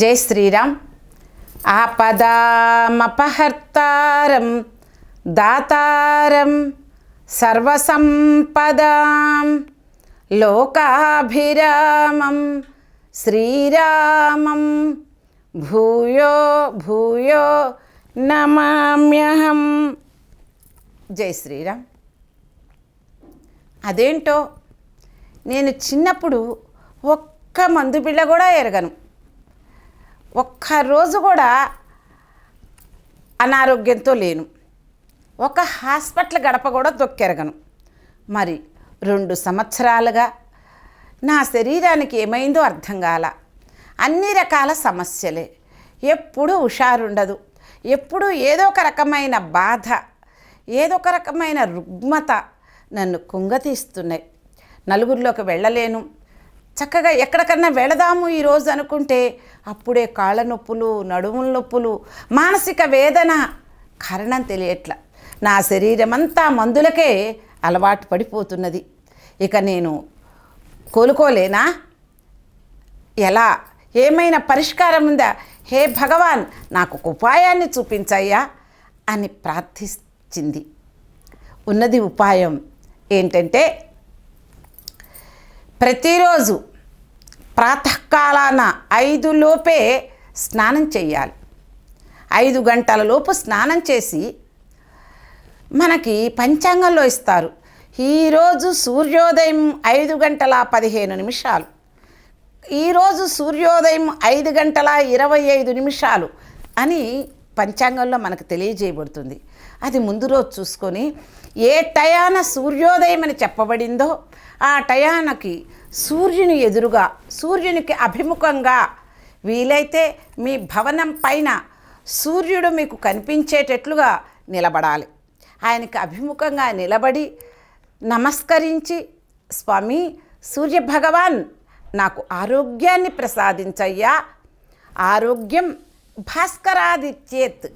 జై శ్రీరామ్. ఆపదామపహర్తారం దాతారం సర్వసంపదాం లోకాభిరామం శ్రీరామం. భూయో భూయో నమామ్యహం. జై శ్రీరామ్. అదేంటో? నేను చిన్నప్పుడు ఒక్క మందు బిళ్ళ కూడా ఎరగను. ఒక్కరోజు కూడా అనారోగ్యంతో లేను. ఒక హాస్పిటల్ గడప కూడా దొక్కెరగను. మరి రెండు సంవత్సరాలుగా నా శరీరానికి ఏమైందో అర్థం కాల. అన్ని రకాల సమస్యలే. ఎప్పుడూ హుషారుండదు. ఎప్పుడూ ఏదో ఒక రకమైన బాధ ఏదో ఒక రకమైన రుగ్మత నన్ను కుంగతీస్తున్నాయి. నలుగురిలోకి వెళ్ళలేను. చక్కగా ఎక్కడికన్నా వెళదాము ఈరోజు అనుకుంటే అప్పుడే కాళ్ళ నొప్పులు నడుముల నొప్పులు మానసిక వేదన కారణం తెలియట్ల. నా శరీరం అంతా మందులకే అలవాటు పడిపోతున్నది. ఇక నేను కోలుకోలేనా? ఎలా? ఏమైనా పరిష్కారం ఉందా? హే భగవాన్ నాకు ఒక ఉపాయాన్ని చూపించయ్యా అని ప్రార్థించింది ఉన్నది ఉపాయం ఏంటంటే ప్రతిరోజు ప్రాతకాలాన ఐదు లోపే స్నానం చేయాలి. ఐదు గంటల లోపు స్నానం చేసి మనకి పంచాంగంలో ఇస్తారు. ఈరోజు సూర్యోదయం ఐదు గంటల పదిహేను నిమిషాలు. ఈరోజు సూర్యోదయం ఐదు గంటల ఇరవై ఐదు నిమిషాలు అని పంచాంగంలో మనకు తెలియజేయబడుతుంది. అది ముందు రోజు చూసుకొని ఏ టయాన సూర్యోదయం అని చెప్పబడిందో ఆ టయానకి సూర్యుని ఎదురుగా సూర్యునికి అభిముఖంగా వీలైతే మీ భవనం పైన సూర్యుడు మీకు కనిపించేటట్లుగా నిలబడాలి. ఆయనకి అభిముఖంగా నిలబడి నమస్కరించి స్వామి సూర్య భగవాన్ నాకు ఆరోగ్యాన్ని ప్రసాదించయ్యా. ఆరోగ్యం భాస్కరాదిత్యేత్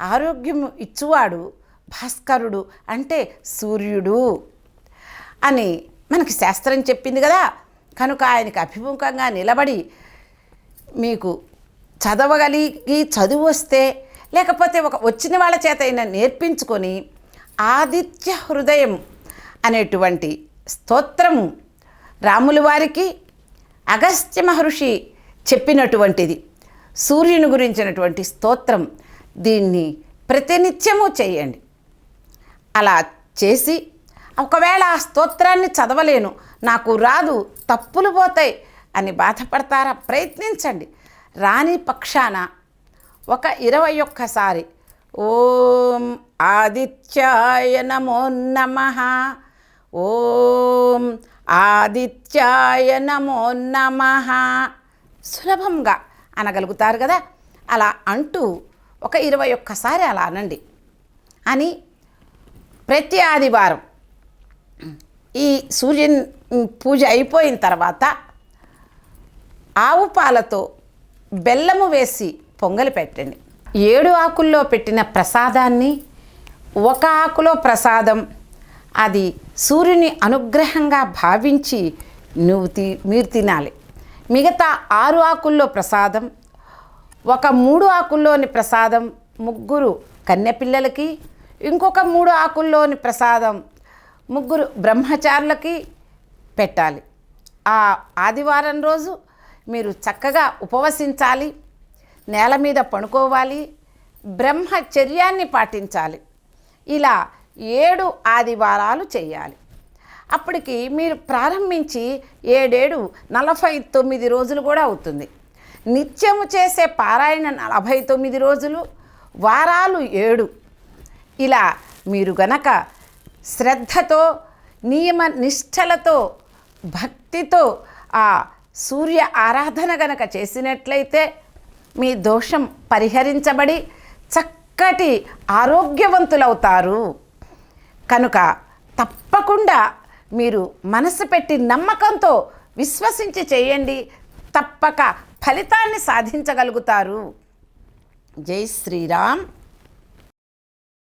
ఆరోగ్యం ఇచ్చువాడు భాస్కరుడు అంటే సూర్యుడు అని మనకి శాస్త్రం చెప్పింది కదా. కనుక ఆయనకి అభిముఖంగా నిలబడి మీకు చదవగలిగి చదువు వస్తే లేకపోతే ఒక వచ్చిన వాళ్ళ చేత అయినా నేర్పించుకొని ఆదిత్య హృదయం అనేటువంటి స్తోత్రము రాముల వారికి అగస్త్య మహర్షి చెప్పినటువంటిది. సూర్యుని గురించినటువంటి స్తోత్రం దీన్ని ప్రతినిత్యము చేయండి. అలా చేసి ఒకవేళ ఆ స్తోత్రాన్ని చదవలేను నాకు రాదు తప్పులు పోతాయి అని బాధపడతారా? ప్రయత్నించండి. రాని పక్షాన ఒక ఇరవై ఒక్కసారి ఓం ఆదిత్యాయ నమో నమ. ఓం ఆదిత్యాయ నమో నమ. సులభంగా అనగలుగుతారు కదా? అలా అంటూ ఒక ఇరవై ఒక్కసారి అలా అనండి. అని ప్రతి ఆదివారం ఈ సూర్యుని పూజ అయిపోయిన తర్వాత ఆవు పాలతో బెల్లము వేసి పొంగలి పెట్టండి. ఏడు ఆకుల్లో పెట్టిన ప్రసాదాన్ని ఒక ఆకులో ప్రసాదం అది సూర్యుని అనుగ్రహంగా భావించి నువ్వు తి మీరు తినాలి. మిగతా ఆరు ఆకుల్లో ప్రసాదం ఒక మూడు ఆకుల్లోని ప్రసాదం ముగ్గురు కన్యపిల్లలకి ఇంకొక మూడు ఆకుల్లోని ప్రసాదం ముగ్గురు బ్రహ్మచారులకి పెట్టాలి. ఆ ఆదివారం రోజు మీరు చక్కగా ఉపవసించాలి నేల మీద పడుకోవాలి బ్రహ్మచర్యాన్ని పాటించాలి. ఇలా ఏడు ఆదివారాలు చేయాలి. అప్పటికి మీరు ప్రారంభించి ఏడేడు నలభై తొమ్మిది రోజులు కూడా అవుతుంది. నిత్యము చేసే పారాయణ నలభై తొమ్మిది రోజులు వారాలు ఏడు. ఇలా మీరు గనక శ్రద్ధతో నియమ నిష్టలతో భక్తితో ఆ సూర్య ఆరాధన గనక చేసినట్లయితే మీ దోషం పరిహరించబడి చక్కటి ఆరోగ్యవంతులవుతారు. కనుక తప్పకుండా మీరు మనసు పెట్టి నమ్మకంతో విశ్వసించి చేయండి. తప్పక ఫలితాన్ని సాధించగలుగుతారు. జై శ్రీరామ్.